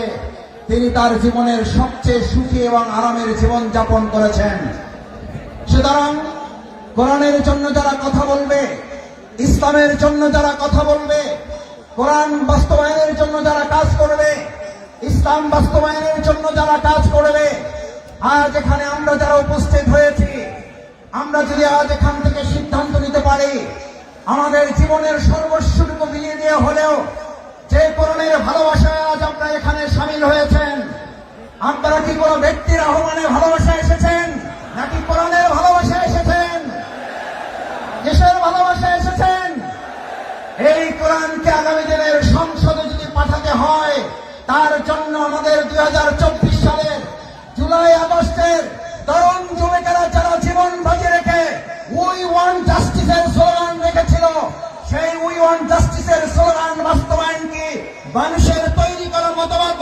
থেকে তিনি তার জীবনের সবচেয়ে সুখী এবং আরামের জীবন যাপন করেছেন। সুতরাং কোরআনের জন্য যারা কথা বলবে, ইসলামের জন্য যারা কথা বলবে, কোরআন বাস্তবায়নের জন্য যারা কাজ করবে, ইসলাম বাস্তবায়নের জন্য যারা কাজ করবে, আজ এখানে আমরা যারা উপস্থিত হয়েছি, আমরা যদি আজ এখান থেকে সিদ্ধান্ত নিতে পারি, আমাদের জীবনের সর্বস্বটুকু বিলিয়ে দিয়ে হলেও যে কোরআনের ভালোবাসায় আজ আমরা এখানে সামিল হয়েছেন। আপনারা কি কোনো ব্যক্তির আহ্বানে ভালোবাসা এসেছেন? নাকি কোরআনের ভালোবাসা এসেছেন? দেশের ভালোবাসা এসেছেন? এই কোরআনকে আগামী দিনের সংসদে যদি পাঠাতে হয়, তার জন্য আমাদের দুই হাজার চব্বিশ সালের জুলাই আগস্টের তরুণ যুবকেরা যারা জীবন বাজি রেখে উই ওয়ান জাস্টিসের স্লোগান রেখেছিল, সেই উই ওয়ান জাস্টিসের স্লোগান বাস্তবায়ন কি মানুষের তৈরি করা মতবাদ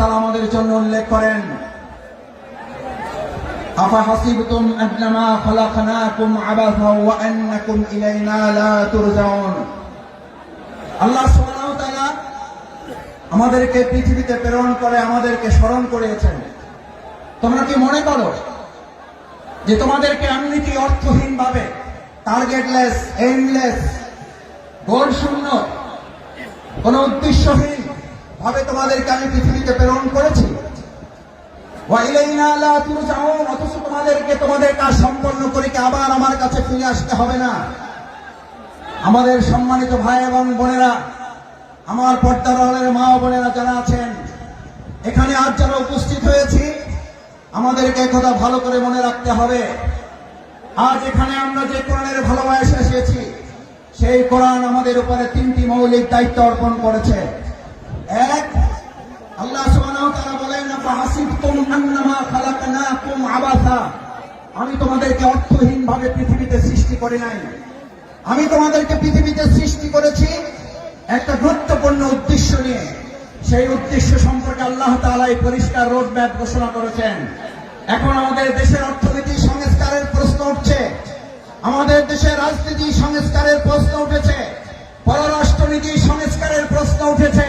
আমাদের জন্য উল্লেখ করেন, আফা হাসিবতুম আন্নামা আবাসা ওয়া আন্নাকুম ইলাইনা লা তুরজাউন? আল্লাহ সুবহানাহু তাআলা আমাদেরকে পৃথিবীতে প্রেরণ করে, আমাদেরকে স্মরণ করেছেন তোমরা কি মনে করো যে তোমাদেরকে আমি এমনিটি অর্থহীন ভাবে টার্গেটলেস এইমলেস গোল শূন্য কোন উদ্দেশ্যহীন ভাবে তোমাদেরকে আমি পৃথিবীতে প্রেরণ করেছি। অথচ তোমাদেরকে তোমাদের কাজ সম্পন্ন করে আবার আমার কাছে ফিরে আসতে হবে না? আমাদের সম্মানিত ভাই এবং বোনেরা, আমার পর্দার আড়ালের মা বোনেরা যারা আছেন, এখানে আজ যারা উপস্থিত হয়েছি, আমাদেরকে কথা ভালো করে মনে রাখতে হবে। আজ এখানে আমরা যে কোরআনের ভালোবাসা এসেছি, সেই কোরআন আমাদের উপরে তিনটি মৌলিক দায়িত্ব অর্পণ করেছে। এক, আল্লাহ বলেন আমি তোমাদেরকে অর্থহীন ভাবে পৃথিবীতে সৃষ্টি করি নাই। আমি তোমাদেরকে পৃথিবীতে সৃষ্টি করেছি একটা গুরুত্বপূর্ণ উদ্দেশ্য নিয়ে। সেই উদ্দেশ্য সম্পর্কে আল্লাহ তাআলা এই পরিষ্কার রোড ম্যাপ ঘোষণা করেছেন। এখন আমাদের দেশের অর্থনীতি সংস্কারের প্রশ্ন উঠছে। আমাদের দেশের রাজনীতি সংস্কারের প্রশ্ন উঠেছে। পররাষ্ট্রনীতি সংস্কারের প্রশ্ন উঠেছে।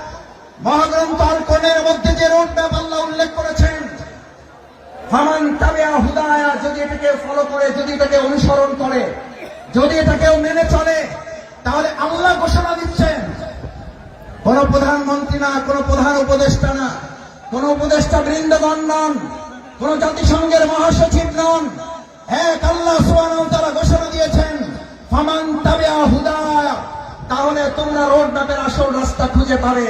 মহাগ্রন্থ কোরআনের মধ্যে যে রোড ম্যাপ আল্লাহ উল্লেখ করেছেন, ফামান তাবিয়া হুদায়া, যদি এটাকে ফলো করে, যদি এটাকে অনুসরণ করে, যদি এটাকেও মেনে চলে, তাহলে আল্লাহ ঘোষণা দিচ্ছেন। কোন প্রধানমন্ত্রী না, কোন প্রধান উপদেষ্টা না, কোন উপদেষ্টা বৃন্দগণ নন, কোন জাতিসংঘের মহাসচিব নন, এক আল্লাহ তাআলা ঘোষণা দিয়েছেন, ফামান তাবিয়া হুদায়া, তাহলে তোমরা রোড ম্যাপের আসল রাস্তা খুঁজে পাবে।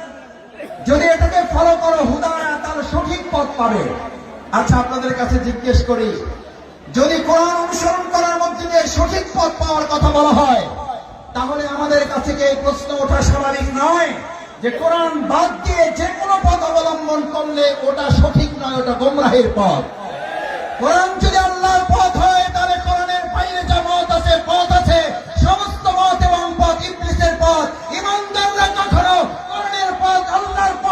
যদি এটাকে ফলো করো হুদায়া তার সঠিক পথ পাবে। আচ্ছা আপনাদের কাছে জিজ্ঞেস করি, যদি কোরআন অনুসরণ করার মধ্যে দিয়ে সঠিক পথ পাওয়ার কথা বলা হয়, তাহলে আমাদের কাছে এই প্রশ্ন ওঠা স্বাভাবিক নয়? যে কোরআন বাদ দিয়ে যে কোনো পথ অবলম্বন করলে ওটা সঠিক নয়, ওটা গোমরাহের পথ। কোরআন যদি আল্লাহর পথ হয়, তাহলে কোরআনের বাইরে যা মত আছে, পথ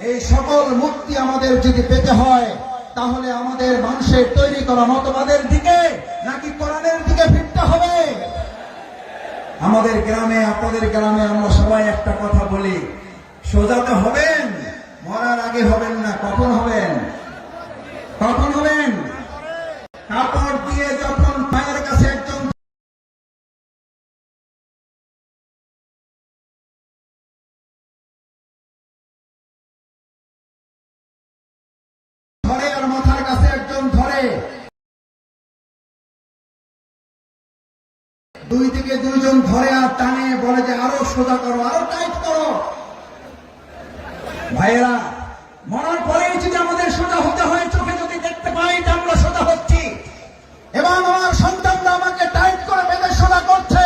এই সকল মুক্তি আমাদের যদি পেতে হয়, তাহলে আমাদের মানুষের তৈরি করা মতবাদের দিকে নাকি কোরআনের দিকে ফিরতে হবে? আমাদের গ্রামে, আপনাদের গ্রামে আমরা সবাই একটা কথা বলি সোজাতে হবেন, মরার আগে হবেন না, কখন হবেন? কখন হবেন? দুই থেকে দুইজন ধরে আর টানে, বলে যে আরও সোজা করো, আরও টাইট করো। ভাইয়েরা, মরার পরে যদি আমাদের সোজা হতে হয়, চোখে যদি দেখতে পাই যে আমরা সোজা হচ্ছি। এবং আমার সন্তানরা আমাকে টাইট করে বেঁধে সোজা করছে।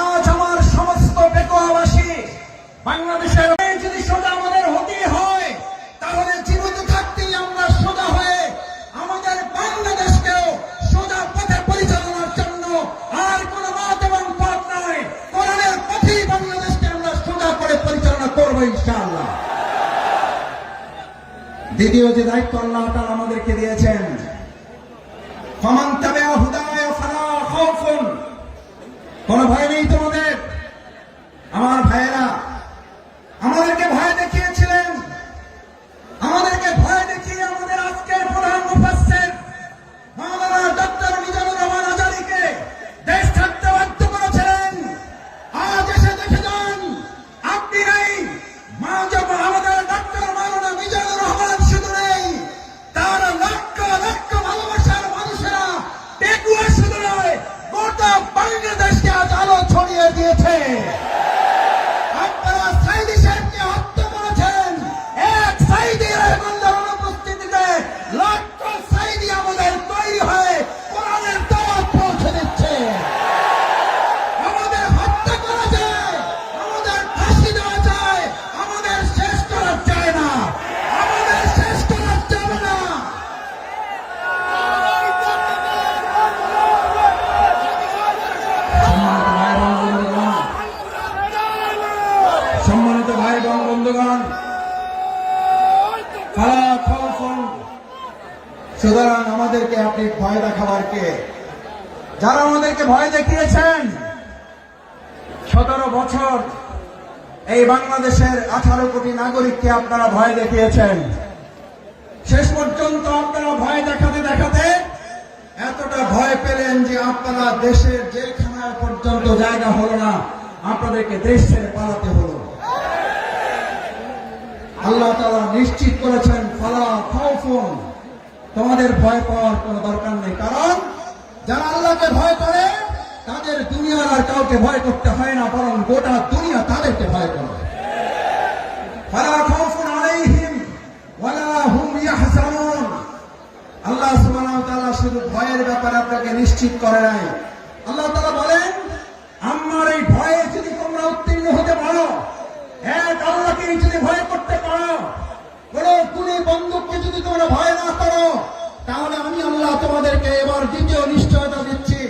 আজ আমার সমস্ত বেকোয়াবাসী বাংলাদেশের দ্বিতীয় যে দায়িত্ব আল্লাহ তাআলা আমাদেরকে দিয়েছেন। কোন ভয় নেই সুতরাং আমাদেরকে আপনি ভয় দেখাবার কে? যারা আমাদেরকে ভয় দেখিয়েছেন, সতেরো বছর এই বাংলাদেশের আঠারো কোটি নাগরিককে আপনারা ভয় দেখিয়েছেন। শেষ পর্যন্ত আপনারা ভয় দেখাতে দেখাতে এতটা ভয় পেলেন যে আপনারা দেশের জেলখানায় পর্যন্ত জায়গা হলো না। আপনাদেরকে দেশ ছেড়ে পালাতে হলো। আল্লাহ তালা নিশ্চিত করেছেন, ফালা খাউফুন। তোমাদের ভয় পাওয়ার কোনো দরকার নেই। কারণ যারা আল্লাহকে ভয় করে, তাদের দুনিয়ার আর কাউকে ভয় করতে হয় না, বরং গোটা দুনিয়া তাদেরকে ভয় করে। আলাইহিম আল্লাহ সুবহানাহু তাআলা শুধু ভয়ের ব্যাপারে আপনাকে নিশ্চিত করে নাই। আল্লাহ তাআলা বলেন, আমার এই ভয়ে যদি তোমরা উত্তীর্ণ হতে পারো, এক আল্লাহকে যদি ভয় করতে পারো কোন কুলি বন্দুককে যদি তোমরা ভয় না করো, তাহলে আমি আল্লাহ তোমাদেরকে এবার দ্বিতীয় নিশ্চয়তা দিচ্ছি।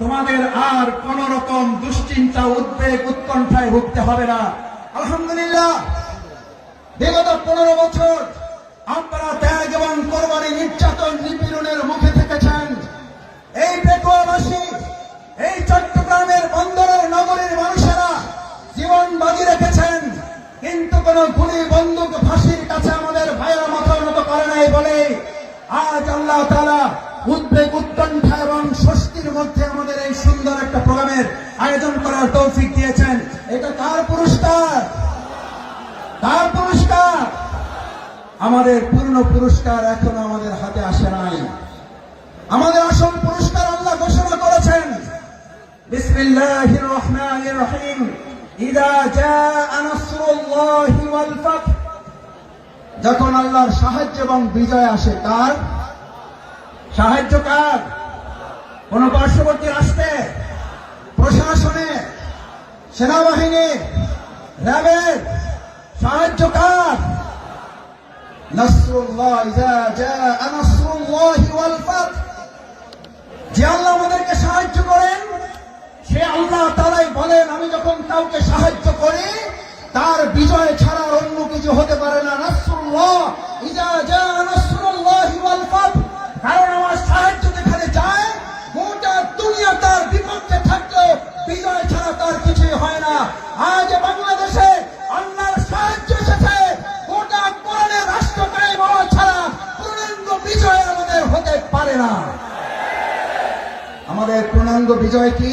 তোমাদের আর কোন রকম দুশ্চিন্তা, উদ্বেগ, উৎকণ্ঠায় ভুগতে হবে না। আলহামদুলিল্লাহ। বিগত পনেরো বছর আপনারা ত্যাগ এবং কোরবানি নির্যাতন নিপীড়নের মুখে থেকেছেন। এই পেকুয়াবাসী এই চট্টগ্রামের বন্দরের নগরীর মানুষেরা জীবন বাজি রেখেছেন। কিন্তু কোন গুলি বন্দুক ফাঁসির কাছে আমাদের ভাইয়েরা মাথা উন্নত করে নাই বলে আজ আল্লাহ তালা উদ্বেগ উৎকণ্ঠা এবং স্বস্তির মধ্যে আমাদের এই সুন্দর একটা প্রোগ্রামের আয়োজন করার তৌফিক দিয়েছেন। এটা কার পুরস্কার? আমাদের পূর্ণ পুরস্কার এখনও আমাদের হাতে আসে নাই। আমাদের আসল পুরস্কার আল্লাহ ঘোষণা করেছেন। বিসমিল্লাহির রহমানির রহিম। যখন আল্লাহর সাহায্য এবং বিজয় আসে কার সাহায্য কার? কোন পার্শ্ববর্তী রাষ্ট্রে? প্রশাসনে? সেনাবাহিনী? র্যাবের? সাহায্য কার? নাসরুল্লাহ ইজা জাআ নাসরুল্লাহি ওয়াল ফাত যে আল্লাহ আমাদেরকে সাহায্য করেন সে আল্লাহ তারাই বলেন আমি যখন কাউকে সাহায্য করি, তার বিজয় ছাড়া অন্য কিছু হতে পারে না। কারণ আমার সাহায্য যেখানে যায়, গোটা দুনিয়া তার বিপক্ষে থাকলেও বিজয় ছাড়া তার কিছুই হয় না। আজ বাংলাদেশে আল্লাহর সাহায্য এসেছে, গোটা কোরআনের রাষ্ট্র কায়েম ছাড়া পূর্ণাঙ্গ বিজয় আমাদের হতে পারে না। আমাদের পূর্ণাঙ্গ বিজয় কি?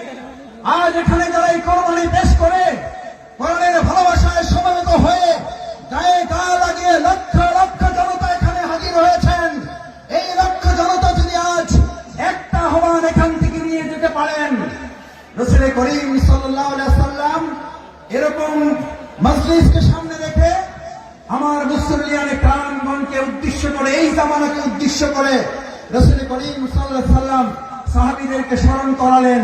আজ এখানে যারা এই কোরবানি পেশ করে কোরআনের ভালোবাসায় সমবেত হয়ে গায়ে গা লাগিয়ে লক্ষ লক্ষ জনতা এখানে হাজির হয়েছেন। এই লক্ষ জনতা যদি আজ একটা আহ্বান এখান থেকে নিয়ে যেতে পারেন, রসুল করিম সাল্লাম এরকম মজলিসকে সামনে রেখে আমার মুসলিয়ানে প্রাণগণকে উদ্দেশ্য করে, এই জামানাকে উদ্দেশ্য করে রসুল করিম সাল্লাহ সাল্লাম সাহাবিদেরকে স্মরণ করালেন।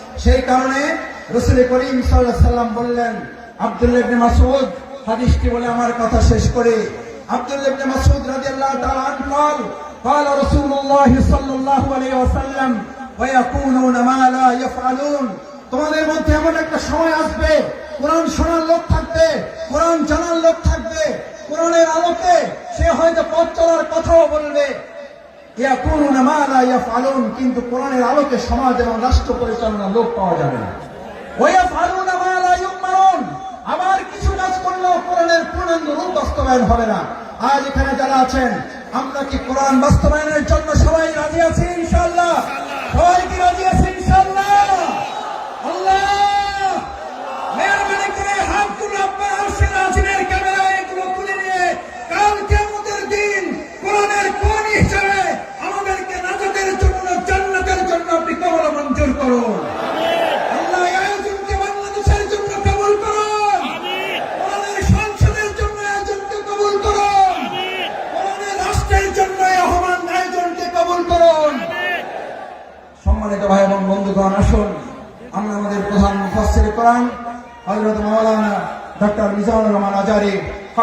সেই কারণে রসুল করিম সাল্লাহ সাল্লাম বললেন আব্দুল্লাহ ইবনে মাসউদ হাদিসটি বলে আমার কথা শেষ করে আব্দুল্লাহ ইবনে মাসউদ রাদিয়াল্লাহু তাআলা আনহু قال قال رسول الله صلى الله عليه وسلم ويكونون ما لا يفعلون তোমাদের মধ্যে এমন একটা সময় আসবে কোরআন শোনার লোক থাকবে কোরআন জানার লোক থাকবে কোরআনের আলোকে সে হয়তো পথ চলার কথাও বলবে কিন্তু কোরআনের আলোকে সমাজ এবং রাষ্ট্র পরিচালনার লোক পাওয়া যাবে না। আবার কিছু কাজ করলেও কোরআনের পূর্ণাঙ্গ রূপ বাস্তবায়ন হবে না। আজ এখানে যারা আছেন, আমরা কি কোরআন বাস্তবায়নের জন্য সবাই রাজি আছি ইনশাল্লাহ সবাই কি রাজি আছি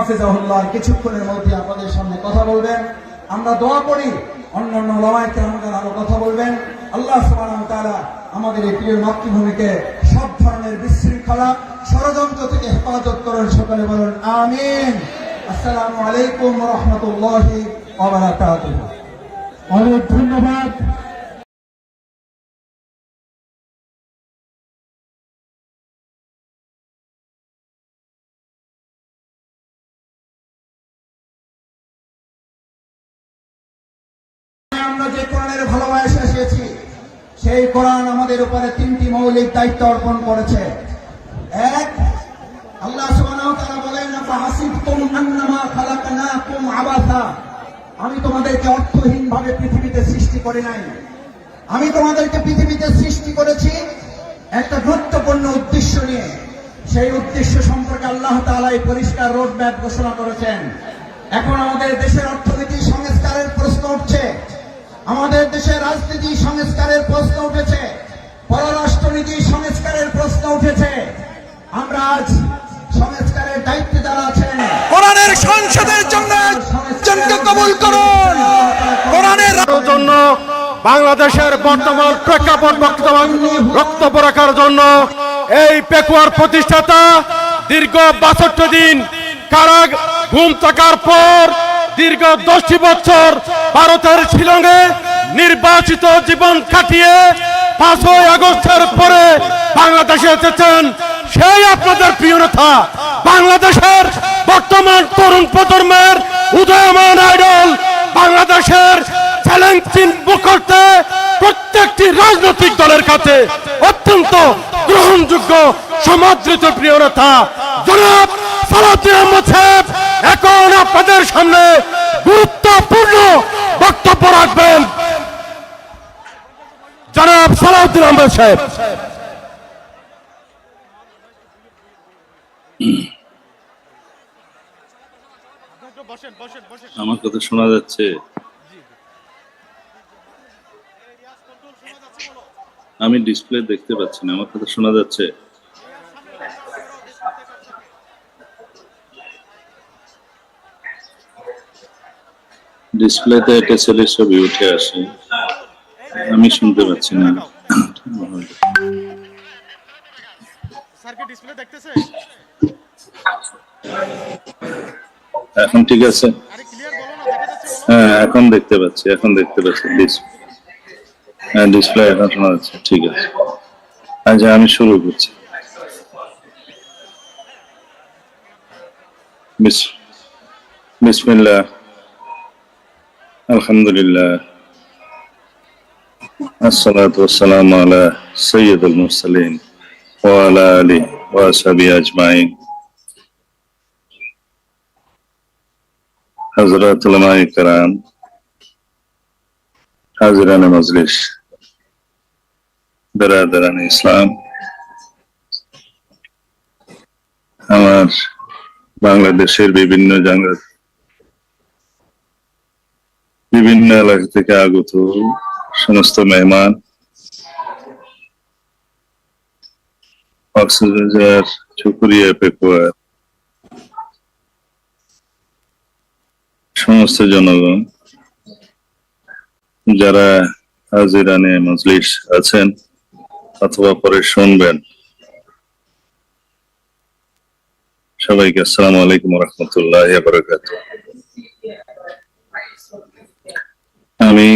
হাফিজাহুল্লাহ, কিছুক্ষণের মধ্যে আপনাদের সামনে কথা বলবেন। আমরা দোয়া করি, অন্যান্য ওলামায়ে আমাদের আরও কথা বলবেন। আল্লাহ তাআলা আমাদের এই প্রিয় মাতৃভূমিকে সব ধরনের বিশৃঙ্খলা, ষড়যন্ত্র থেকে হেফাজত করেন, সকলে বলুন, আমিন। আসসালামু আলাইকুম রাহমাতুল্লাহি অনেক ধন্যবাদ। সেই কোরআন আমাদের উপরে তিনটি মৌলিক দায়িত্ব অর্পণ করেছে। এক, আল্লাহ বলেন আমি তোমাদেরকে অর্থহীন ভাবে পৃথিবীতে সৃষ্টি করি নাই। আমি তোমাদেরকে পৃথিবীতে সৃষ্টি করেছি একটা গুরুত্বপূর্ণ উদ্দেশ্য নিয়ে। সেই উদ্দেশ্য সম্পর্কে আল্লাহ তাআলা এই পরিষ্কার রোড ম্যাপ ঘোষণা করেছেন। এখন আমাদের দেশের অর্থনীতি সংস্কারের প্রশ্ন উঠছে। আমাদের দেশে রাজনীতি সংস্কারের প্রশ্ন উঠেছে পররাষ্ট্রনীতি সংস্কারের প্রশ্ন উঠেছে। আমরা আজ সংস্কারের দায়িত্বে যারা আছেন কোরআনের সংসদের জন্য জনকে কবুল করুন। কোরআনের জন্য বাংলাদেশের বর্তমান প্রেক্ষাপট বর্তমান বক্তব্য রাখার জন্য এই পেকুয়ার প্রতিষ্ঠাতা দীর্ঘ বাষট্টি দিন কারা ঘুম থাকার পর দীর্ঘ দশটি বছর ভারতের শিলংয়ে নির্বাচিত জীবন কাটিয়ে পাঁচই আগস্টের পরে বাংলাদেশে এসেছেন সেই আপনাদের প্রিয় নেতা, বাংলাদেশের বর্তমান তরুণ প্রজন্মের উদয়মান আইডল, বাংলাদেশের করতে প্রত্যেকটি রাজনৈতিক দলের কাছে অত্যন্ত গ্রহণযোগ্য, সমাদৃত প্রিয় নেতা, জনাব সালাউদ্দিন আহমদ সাহেব। এখন আপনাদের সামনে গুরুত্বপূর্ণ বক্তব্য রাখবেন। জনাব সালাউদ্দিন আহমদ সাহেব। আমার কথা শোনা যাচ্ছে। আমি ডিসপ্লে দেখতে পাচ্ছি না, আমার কথা শোনা যাচ্ছে। ডিসপ্লেতে একটা ছেলের ছবি উঠে আসে। আমি শুনতে পাচ্ছি না। এখন ঠিক আছে। হ্যাঁ এখন দেখতে পাচ্ছি এখন দেখতে পাচ্ছি। ডিসপ্লে হ্যাঁ ডিসপ্লে এখন শোনা যাচ্ছে ঠিক আছে। আচ্ছা আমি শুরু করছি। Elhamdülillah. Esselatu vesselamu ala seyyidil mursalin ve ala ali ve ashabi ecmain. Hazret ulema-i kiram, haziran meclis, beraderan İslam, আমার বাংলাদেশের বিভিন্ন জায়গায় বিভিন্ন এলাকা থেকে আগত সমস্ত মেহমান সমস্ত জনগণ, যারা হাজিরানে মজলিস আছেন অথবা পরে শুনবেন, সবাইকে আসসালামু আলাইকুম রহমতুল্লাহ বারাকাত আমি